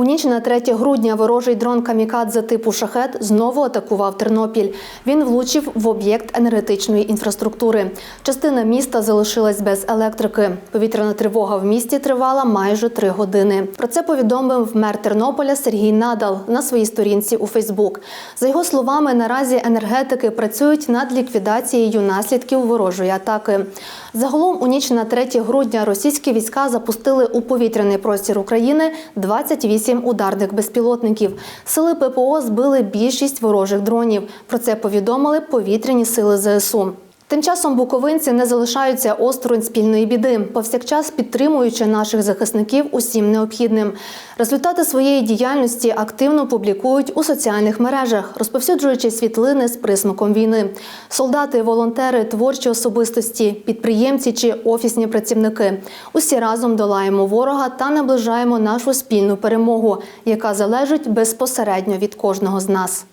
У ніч на 3 грудня ворожий дрон камікадзе типу шахет знову атакував Тернопіль. Він влучив в об'єкт енергетичної інфраструктури. Частина міста залишилась без електрики. Повітряна тривога в місті тривала майже три години. Про це повідомив мер Тернополя Сергій Надал на своїй сторінці у Фейсбук. За його словами, наразі енергетики працюють над ліквідацією наслідків ворожої атаки. Загалом у ніч на 3 грудня російські війська запустили у повітряний простір України 28 ударних безпілотників. Сили ППО збили більшість ворожих дронів. Про це повідомили повітряні сили ЗСУ. Тим часом буковинці не залишаються осторонь спільної біди, повсякчас підтримуючи наших захисників усім необхідним. Результати своєї діяльності активно публікують у соціальних мережах, розповсюджуючи світлини з присмаком війни. Солдати, волонтери, творчі особистості, підприємці чи офісні працівники. Усі разом долаємо ворога та наближаємо нашу спільну перемогу, яка залежить безпосередньо від кожного з нас.